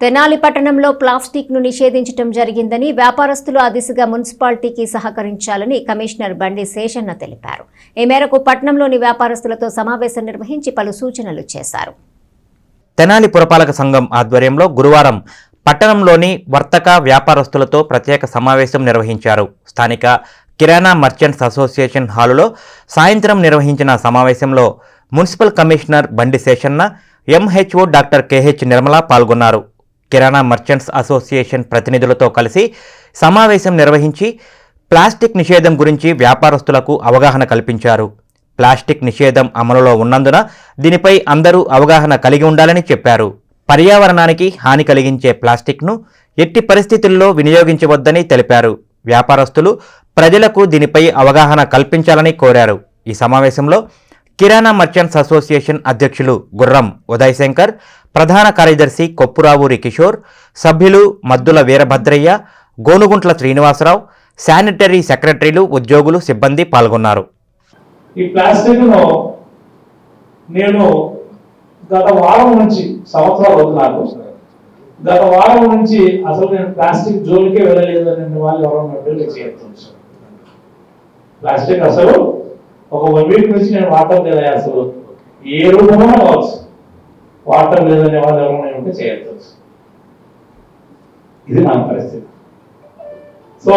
తెనాలి పట్టణంలో ప్లాస్టిక్ను నిషేధించడం జరిగిందని వ్యాపారస్తులు ఆ దిశగా మున్సిపాలిటీకి సహకరించాలని కమిషనర్ బండి శేషన్న తెలిపారు. ఈ మేరకు పట్టణంలోని వ్యాపారస్తులతో సమావేశం నిర్వహించి పలు సూచనలు చేశారు. తెనాలి పురపాలక సంఘం ఆధ్వర్యంలో గురువారం పట్టణంలోని వర్తక వ్యాపారస్తులతో ప్రత్యేక సమావేశం నిర్వహించారు. స్థానిక కిరాణా మర్చెంట్స్ అసోసియేషన్ హాలులో సాయంత్రం నిర్వహించిన సమావేశంలో municipal commissioner Bandi Seshanna MHO doctor KH Nirmala పాల్గొన్నారు. కిరాణా మర్చెంట్స్ అసోసియేషన్ ప్రతినిధులతో కలిసి సమావేశం నిర్వహించి ప్లాస్టిక్ నిషేధం గురించి వ్యాపారస్తులకు అవగాహన కల్పించారు. ప్లాస్టిక్ నిషేధం అమలులో ఉన్నందున దీనిపై అందరూ అవగాహన కలిగి ఉండాలని చెప్పారు. పర్యావరణానికి హాని కలిగించే ప్లాస్టిక్ను ఎట్టి పరిస్థితుల్లో వినియోగించవద్దని తెలిపారు. వ్యాపారస్తులు ప్రజలకు దీనిపై అవగాహన కల్పించాలని కోరారు. ఈ సమావేశంలో కిరాణా మర్చెంట్స్ అసోసియేషన్ అధ్యక్షులు గుర్రం ఉదయశంకర్ ప్రధాన కార్యదర్శి కొప్పురావూరి కిషోర్ సభ్యులు మద్దుల వీరభద్రయ్య గోనుగుంట్ల శ్రీనివాసరావు శానిటరీ సెక్రటరీలు ఉద్యోగులు సిబ్బంది పాల్గొన్నారు. ఈ ప్లాస్టిక్ నేను గత వారం నుంచి సంవత్సరాలు వద్దు గత వారం నుంచి అసలు నేను ప్లాస్టిక్ జోలికే వెళ్ళలేదు అనే వాళ్ళు ఎవరన్నా ప్లాస్టిక్ అసలు ఒక వన్ వీక్ నుంచి నేను వాడటం లేదా అసలు ఏ రూపంలో కావచ్చు. వాడటం లేదనే వాళ్ళు ఎవరైనా ఉంటే చేయొచ్చు. ఇది మన పరిస్థితి. సో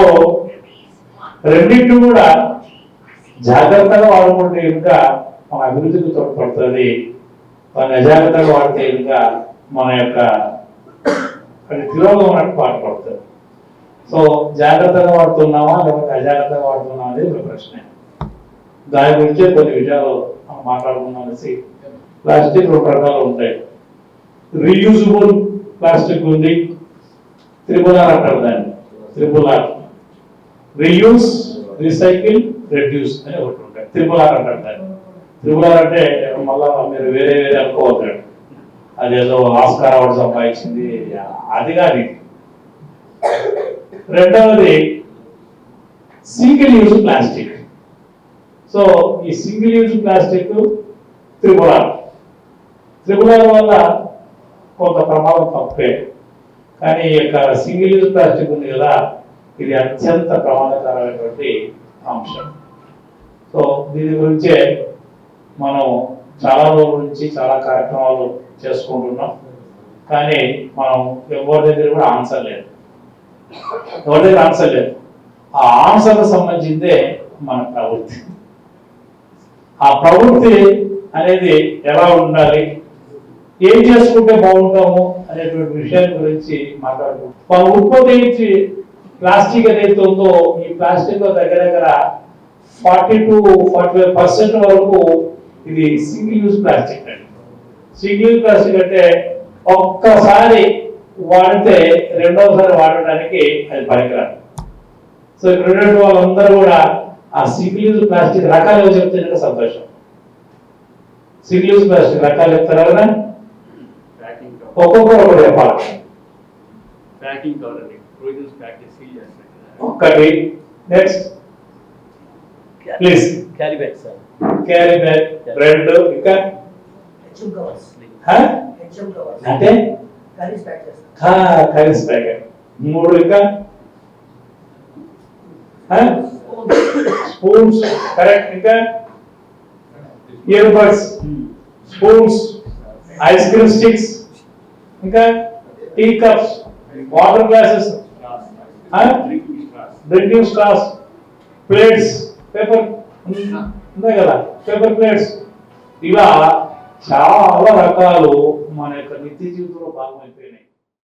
రెండింటి కూడా జాగ్రత్తగా వాడుకుంటే ఇంకా మన అభివృద్ధికి తోడ్పడుతుంది. మన అజాగ్రత్తగా వాడితే ఇంకా మన యొక్క అది తిరోగం ఉన్నట్టు పాటుపడుతుంది సో జాగ్రత్తగా వాడుతున్నామా లేకపోతే అజాగ్రత్తగా వాడుతున్నామా అనేది ఒక ప్రశ్న. దాని గురించే కొన్ని విషయాలు మనం మాట్లాడుకుందాం అనేసి ప్లాస్టిక్ రెండు రకాలు ఉంటాయి. రీయూజబుల్ ప్లాస్టిక్ ఉంది. త్రిపుల్ ఆర్ అంటారు దాన్ని. Triple R. Reuse recycle reduce అని ఒకటి ఉంటాయి. త్రిపుల్ ఆర్ అంటారు దాన్ని. త్రిపుల్ ఆర్ అంటే మళ్ళా మీరు వేరే వేరే అనుకోవద్దు అదేదో ఆస్కార్ అవార్డు సంపాదించింది. అది కాదు రెండవది సింగిల్ యూజ్ ప్లాస్టిక్. సో ఈ సింగిల్ యూజ్ ప్లాస్టిక్ త్రిపురాలు త్రిపురాల వల్ల కొంత ప్రమాదం తప్పే. కానీ ఈ యొక్క సింగిల్ యూజ్ ప్లాస్టిక్ ఉంది కదా ఇది అత్యంత ప్రమాదకరమైనటువంటి అంశం. సో దీని గురించే మనం చాలా రోజుల నుంచి చాలా కార్యక్రమాలు చేసుకుంటున్నాం. కానీ మనం ఎవరి దగ్గర కూడా ఆన్సర్ లేదు. ఎవరి దగ్గర ఆన్సర్ లేదు. ఆ ఆన్సర్కి సంబంధించిందే మన ప్రవృత్తి. ఆ ప్రవృత్తి అనేది ఎలా ఉండాలి? ఏం చేసుకుంటే బాగుంటాము అనేటువంటి విషయాల గురించి మాట్లాడుకుంటాం మనం ఉత్పత్తి ప్లాస్టిక్ ఏదైతే ఉందో ఈ ప్లాస్టిక్లో దగ్గర దగ్గర forty two forty five percent వరకు ఇది సింగిల్ యూజ్ ప్లాస్టిక్ అండి. సింగిల్ యూజ్ ప్లాస్టిక్ అంటే ఒక్కసారి వాడితే రెండవసారి వాడడానికి అది పనికిరాదు. సో ఇక్కడ ఉన్నటువంటి వాళ్ళందరూ కూడా ఆ సింగిల్ యూజ్ ప్లాస్టిక్ రకాలు చెప్తే సంతోషం. సింగిల్ యూజ్ ప్లాస్టిక్ రకాలు చెప్తారా కదా ఒక్కొక్కరు ఒకటి చెప్పాలి? Packing cover provisions package seal చేస్తాం కదా. ఒక్కటి. Next please carry bag sir carry bag రెండు ఇంకా? అంటే? కర్రీస్ ప్యాక్ చేస్తాం కరీస్ బ్యాగ్ మూడు ఇంకా? స్పూన్స్ కరెక్ట్ ఇంకా ear buds spoons ice cream sticks ఇంకా tea cups water glasses drinking straws plates paper ఉన్నాయి కదా పేపర్ ప్లేట్స్ ఇలా చాలా రకాలు మన యొక్క నిత్య జీవితంలో భాగమైపోయినాయి.